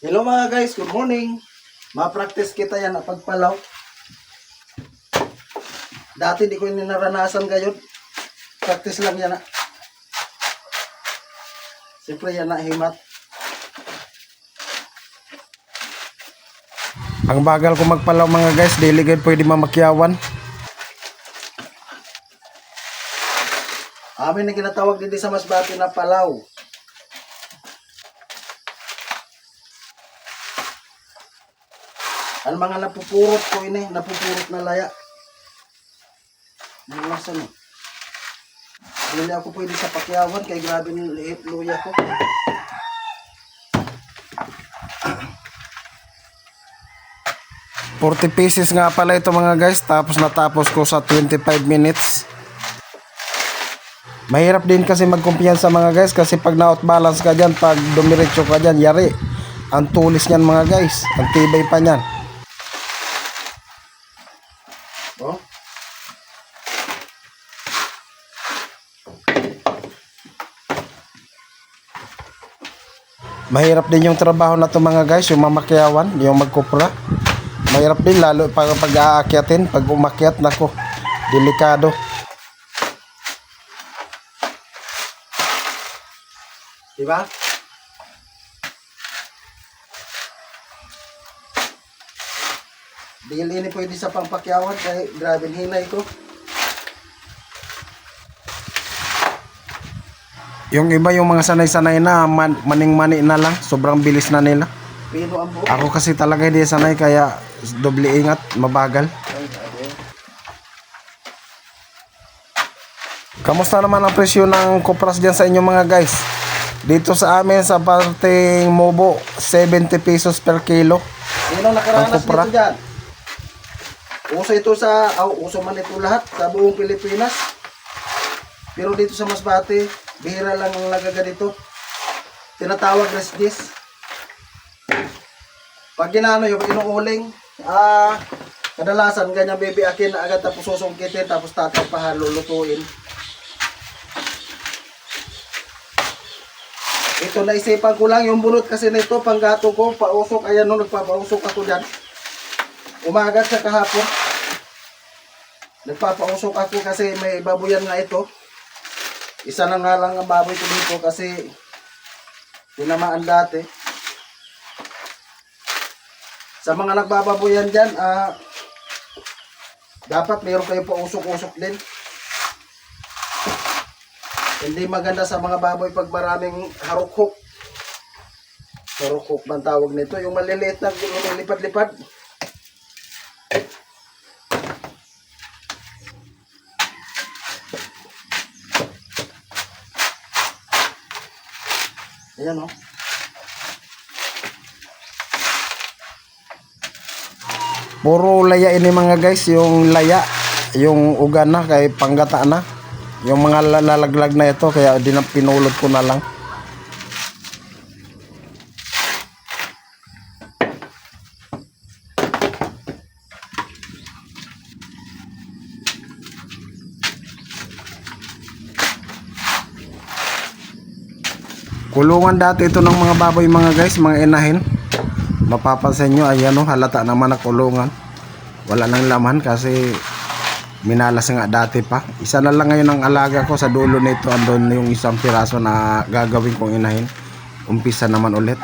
Hello mga guys, good morning. Ma-practice kita yan na pagpalaw. Dati di ko naranasan ngayon. Practice lang yan na. Siyempre yan na himat. Ang bagal ko magpalaw mga guys, dili gid pwede mamakyawan. Amin na ginatawag din sa Masbate na palaw. Ang mga napupurot ko ini, napupurot na laya. Nalasan mo. Hindi ako pwede sa pakyawan kay grabe ng liit luya ko. Forty pieces nga pala ito mga guys, tapos natapos ko sa 25 minutes. Mahirap din kasi magkumpiyansa mga guys kasi pag na-out balance ka dyan, pag dumiretso ka dyan, yari. Ang tulis niyan mga guys, ang tibay pa niyan. Oh. Mahirap din yung trabaho na to mga guys, yung mamakyawan, yung magkupra. Mahirap din lalo pag pag aakyatin, pag umakyat nako, delikado. Diba? Dili ini pwede sa pangpakyawan kay grabe hinay ko. Yung iba yung mga sanay-sanay na man, maning-mani na lang, sobrang bilis na nila. Pino ang. Ako kasi talaga hindi sanay kaya doble ingat, mabagal. Kamusta naman ang presyo ng kopras dyan sa inyo mga guys? Dito sa amin sa parteng Mobo, 70 pesos per kilo. Sino nakaranas Ang kupra? nito dyan? Uso ito sa, oh, uso man ito lahat sa buong Pilipinas. Pero dito sa Masbate, bihira lang ang nagaganito. Tinatawag na dis. Pag ginano yung inuuling, ah, kadalasan ganyan bibiakin na agad tapos susungkitin tapos tatapahan, lulutuin. Ito naisipan ko lang yung bunot kasi nito panggato ko, pausok, ayan nung nagpapausok ako dyan. Umaga sa kahapon. Nagpapausok ako kasi may baboyan nga ito. Isa na nga lang ang baboy ko dito kasi tinamaan dati. Sa mga nagbababoyan dyan, ah, dapat meron kayo pausok-usok din. Hindi maganda sa mga baboy pag maraming harukhok. Harukhok man tawag nito. Yung maliliit na lumilipad-lipad. Ayan o. Oh. Puro laya ini mga guys, yung laya, yung uga na kay panggata na. Yung mga lalaglag na ito kaya din pinulot ko na lang. Kulungan dati ito ng mga baboy mga guys, mga inahin. Mapapansin nyo, ayan o, halata naman na kulungan. Wala nang laman kasi minalas nga dati pa. Isa na lang ngayon ang alaga ko sa dulo nito. Andun yung isang piraso na gagawin kong inahin. Umpisa naman ulit.